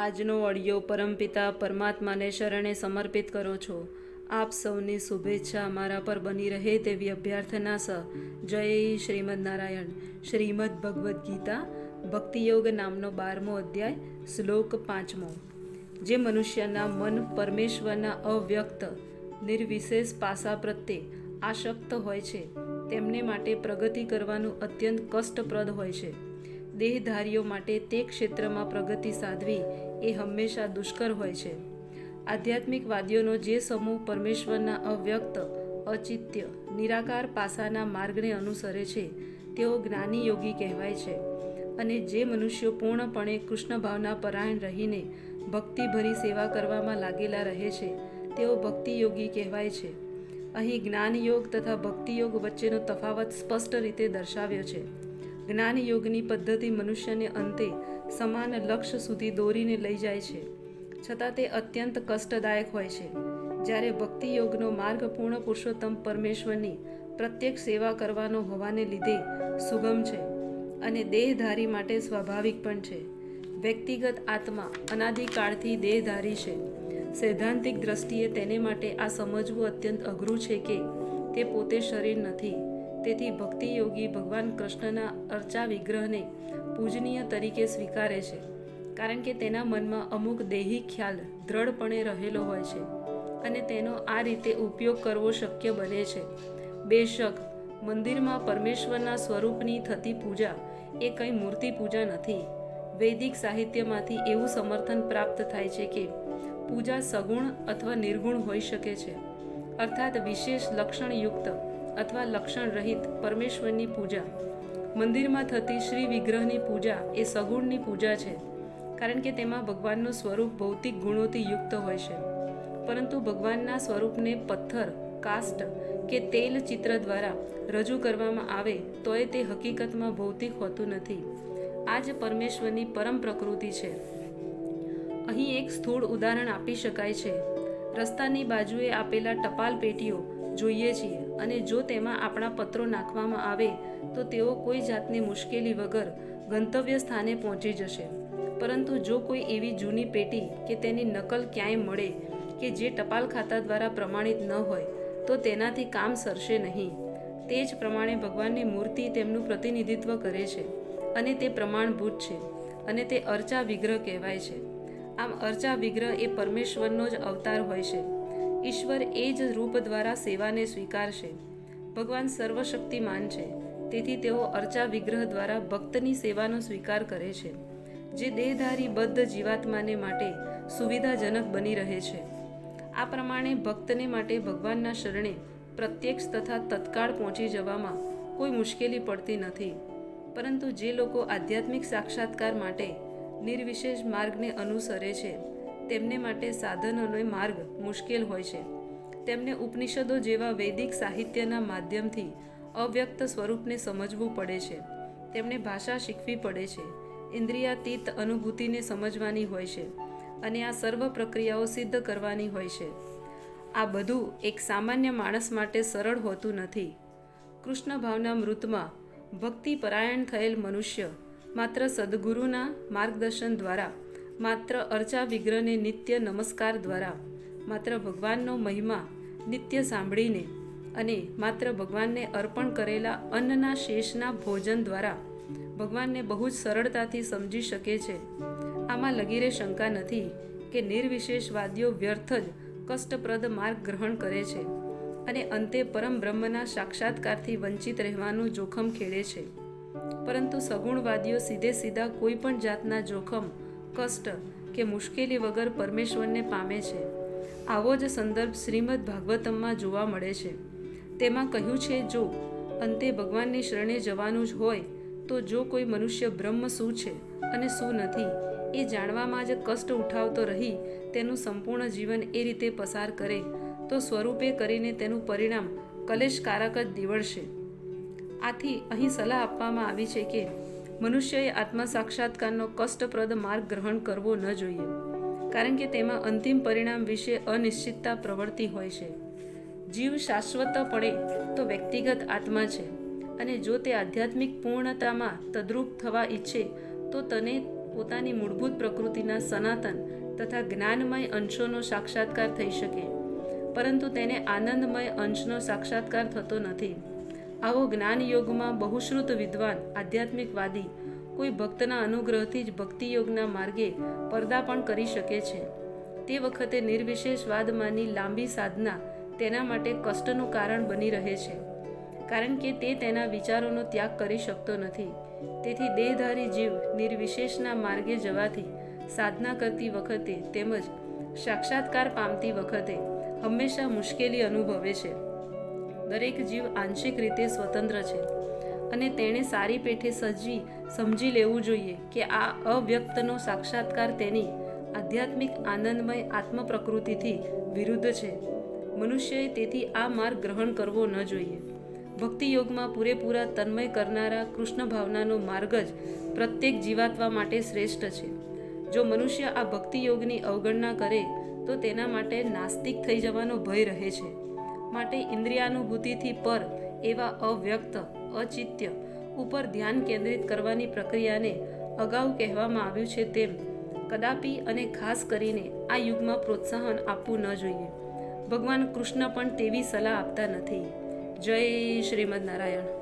આજનો ઓડિયો પરમપિતા પરમાત્માને શરણે સમર્પિત કરો છો. આપ સૌની શુભેચ્છા મારા પર બની રહે તેવી અભ્યર્થના સ. જય શ્રીમદ નારાયણ. શ્રીમદ ભગવદ્ ગીતા, ભક્તિયોગ નામનો બારમો અધ્યાય, શ્લોક પાંચમો. જે મનુષ્યના મન પરમેશ્વરના અવ્યક્ત, નિર્વિશેષ પાસા પ્રત્યે આશક્ત હોય છે. તેમને માટે પ્રગતિ કરવાનું અત્યંત કષ્ટપ્રદ હોય છે. દેહધારીઓ માટે તે ક્ષેત્રમાં પ્રગતિ સાધવી એ હંમેશા દુષ્કર હોય છે. આધ્યાત્મિક વાદીઓનો જે સમૂહ પરમેશ્વરના અવ્યક્ત, અચિત્ય, નિરાકાર પાસાના માર્ગને અનુસરે છે, તેઓ જ્ઞાની યોગી કહેવાય છે. અને જે મનુષ્યો પૂર્ણપણે કૃષ્ણ ભાવના પરાયણ રહીને ભક્તિભરી સેવા કરવામાં લાગેલા રહે છે, તેઓ ભક્તિ યોગી કહેવાય છે. અહીં જ્ઞાન યોગ તથા ભક્તિયોગ વચ્ચેનો તફાવત સ્પષ્ટ રીતે દર્શાવ્યો છે. જ્ઞાન યોગની પદ્ધતિ મનુષ્યને અંતે સમાન લક્ષ્ય સુધી દોરીને લઈ જાય છે. છતાં તે અત્યંત કષ્ટદાયક હોય છે. જ્યારે ભક્તિ યોગનો માર્ગ પૂર્ણ પુરુષોત્તમ પરમેશ્વરની પ્રત્યેક સેવા કરવાનો હોવાને લીધે સુગમ છે અને દેહધારી માટે સ્વાભાવિક પણ છે. વ્યક્તિગત આત્મા અનાદિકાળથી દેહધારી છે. સૈદ્ધાંતિક દ્રષ્ટિએ તેને માટે આ સમજવું અત્યંત અઘરું છે કે તે પોતે શરીર નથી. તેથી ભક્તિ યોગી ભગવાન કૃષ્ણના અર્ચા વિગ્રહને પૂજનીય તરીકે સ્વીકારે છે, કારણ કે તેના મનમાં અમુક દેહી ખ્યાલ દ્રઢપણે રહેલો હોય છે અને તેનો આ રીતે ઉપયોગ કરવો શક્ય બને છે. બેશક, મંદિરમાં પરમેશ્વરના સ્વરૂપની થતી પૂજા એ કંઈ મૂર્તિ પૂજા નથી. વૈદિક સાહિત્યમાંથી એવું સમર્થન પ્રાપ્ત થાય છે કે પૂજા સગુણ અથવા નિર્ગુણ હોઈ શકે છે, અર્થાત વિશેષ લક્ષણયુક્ત અથવા લક્ષણ રહિત પરમેશ્વરની પૂજા. મંદિરમાં થતી શ્રી વિગ્રહની પૂજા એ સગુણની પૂજા છે, કારણ કે તેમાં ભગવાનનું સ્વરૂપ ભૌતિક ગુણોથી યુક્ત હોય છે. પરંતુ ભગવાનના સ્વરૂપને પથ્થર કાસ્ટ કે તેલ ચિત્ર દ્વારા રજૂ કરવામાં આવે તોય તે હકીકતમાં ભૌતિક હોતું નથી. આ જ પરમેશ્વરની પરમ પ્રકૃતિ છે. અહીં એક સ્થૂળ ઉદાહરણ આપી શકાય છે. રસ્તાની બાજુએ આપેલા ટપાલ પેટીઓ જોઈએ છીએ અને જો તેમાં આપણા પત્રો નાખવામાં આવે, તો તેઓ કોઈ જાતની મુશ્કેલી વગર ગંતવ્ય સ્થાને પહોંચી જશે. પરંતુ જો કોઈ એવી જૂની પેટી કે તેની નકલ ક્યાંય મળે કે જે ટપાલ ખાતા દ્વારા પ્રમાણિત ન હોય, તો તેનાથી કામ સરશે નહીં. તે જ પ્રમાણે ભગવાનની મૂર્તિ તેમનું પ્રતિનિધિત્વ કરે છે અને તે પ્રમાણભૂત છે અને તે અર્ચા વિગ્રહ કહેવાય છે. આમ અર્ચા વિગ્રહ એ પરમેશ્વરનો જ અવતાર હોય છે. ઈશ્વર એ જ રૂપ દ્વારા સેવાને સ્વીકારશે. ભગવાન સર્વશક્તિમાન છે. તેથી તેઓ અર્ચા વિગ્રહ દ્વારા ભક્તની સેવાનો સ્વીકાર કરે છે, જે દેહધારી બદ્ધ જીવાત્માને માટે સુવિધાજનક બની રહે છે. આ પ્રમાણે ભક્તને માટે ભગવાનના શરણે પ્રત્યક્ષ તથા તત્કાળ પહોંચી જવામાં કોઈ મુશ્કેલી પડતી નથી. પરંતુ જે લોકો આધ્યાત્મિક સાક્ષાત્કાર માટે નિર્વિશેષ માર્ગને અનુસરે છે તેમને માટે સાધનોનો માર્ગ મુશ્કેલ હોય છે. તેમને ઉપનિષદો જેવા વૈદિક સાહિત્યના માધ્યમથી અવ્યક્ત સ્વરૂપને સમજવું પડે છે. તેમને ભાષા શીખવી પડે છે. ઇન્દ્રિયાતીત અનુભૂતિને સમજવાની હોય છે અને આ સર્વ પ્રક્રિયાઓ સિદ્ધ કરવાની હોય છે. આ બધું એક સામાન્ય માણસ માટે સરળ હોતું નથી. કૃષ્ણ ભાવના મૃતમાં ભક્તિ પરાયણ થયેલ મનુષ્ય માત્ર સદગુરુના માર્ગદર્શન દ્વારા માત્ર અર્ચા વિગ્રહને નિત્ય નમસ્કાર દ્વારા માત્ર ભગવાનનો મહિમા નિત્ય સાંભળીને અને માત્ર ભગવાનને અર્પણ કરેલા અન્નના શેષના ભોજન દ્વારા ભગવાનને બહુ જ સરળતાથી સમજી શકે છે. આમાં લગીરે શંકા નથી કે નિર્વિશેષવાદીઓ વ્યર્થ જ કષ્ટપ્રદ માર્ગ ગ્રહણ કરે છે અને અંતે પરમ બ્રહ્મના સાક્ષાત્કારથી વંચિત રહેવાનું જોખમ ખેડે છે. પરંતુ સગુણવાદીઓ સીધે સીધા કોઈ પણ જાતના જોખમ કષ્ટ કે મુશ્કેલી વગર પરમેશ્વરને પામે છે. આવો જ સંદર્ભ શ્રીમદ ભાગવતમમાં જોવા મળે છે. તેમાં કહ્યું છે, જો અંતે ભગવાનની શરણે જવાનું જ હોય, તો જો કોઈ મનુષ્ય બ્રહ્મ શું છે અને શું નથી, એ જાણવામાં જ કષ્ટ ઉઠાવતો રહી, તેનું સંપૂર્ણ જીવન એ રીતે પસાર કરે, તો સ્વરૂપે કરીને તેનું પરિણામ કલેશકારક જ નીવડશે આથી અહીં સલાહ આપવામાં આવી છે કે મનુષ્યએ આત્મ સાક્ષાત્કારનો કષ્ટપ્રદ માર્ગ ગ્રહણ કરવો ન જોઈએ, કારણ કે તેમાં અંતિમ પરિણામ વિશે અનિશ્ચિતતા પ્રવર્તી હોય છે. જીવ શાશ્વતપણે તો વ્યક્તિગત આત્મા છે, અને જો તે આધ્યાત્મિક પૂર્ણતામાં તદ્રુપ થવા ઈચ્છે, તો તને પોતાની મૂળભૂત પ્રકૃતિના સનાતન તથા જ્ઞાનમય અંશોનો સાક્ષાત્કાર થઈ શકે. પરંતુ તેને આનંદમય અંશનો સાક્ષાત્કાર થતો નથી. આવો જ્ઞાન યોગમાં બહુશ્રુત વિદ્વાન, આધ્યાત્મિકવાદી, કોઈ ભક્તના અનુગ્રહથી જ ભક્તિ યોગના માર્ગે પર્દાપણ કરી શકે છે. તે વખતે નિર્વિશેષવાદમાંની લાંબી સાધના તેના માટે કષ્ટનું કારણ બની રહે છે. કારણ કે તે તેના વિચારોનો ત્યાગ કરી શકતો નથી. તેથી દેહધારી જીવ નિર્વિશેષના માર્ગે જવાથી સાધના કરતી વખતે તેમજ સાક્ષાત્કાર પામતી વખતે હંમેશા મુશ્કેલી અનુભવે છે. દરેક જીવ આંશિક રીતે સ્વતંત્ર છે અને તેણે સારી પેઠે સજી, સમજી લેવું જોઈએ કે આ અવ્યક્તનો સાક્ષાત્કાર તેની આધ્યાત્મિક આનંદમય આત્મ પ્રકૃતિથી વિરુદ્ધ છે. મનુષ્યએ તેથી આ માર્ગ ગ્રહણ કરવો ન જોઈએ. ભક્તિ યોગમાં પૂરેપૂરા તન્મય કરનારા કૃષ્ણ ભાવનાનો માર્ગ જ પ્રત્યેક જીવાત્મા માટે શ્રેષ્ઠ છે. જો મનુષ્ય આ ભક્તિ યોગની અવગણના કરે, તો તેના માટે નાસ્તિક થઈ જવાનો ભય રહે છે. માટે ઇન્દ્રિયાનુભૂતિથી પર એવા અવ્યક્ત, અચિત્ય ઉપર ધ્યાન કેન્દ્રિત કરવાની પ્રક્રિયાને અગાઉ કહેવામાં આવ્યું છે તેમ કદાપી અને ખાસ કરીને આ યુગમાં પ્રોત્સાહન આપવું ન જોઈએ. ભગવાન કૃષ્ણ પણ તેવી સલાહ આપતા નથી. જય શ્રીમદ નારાયણ.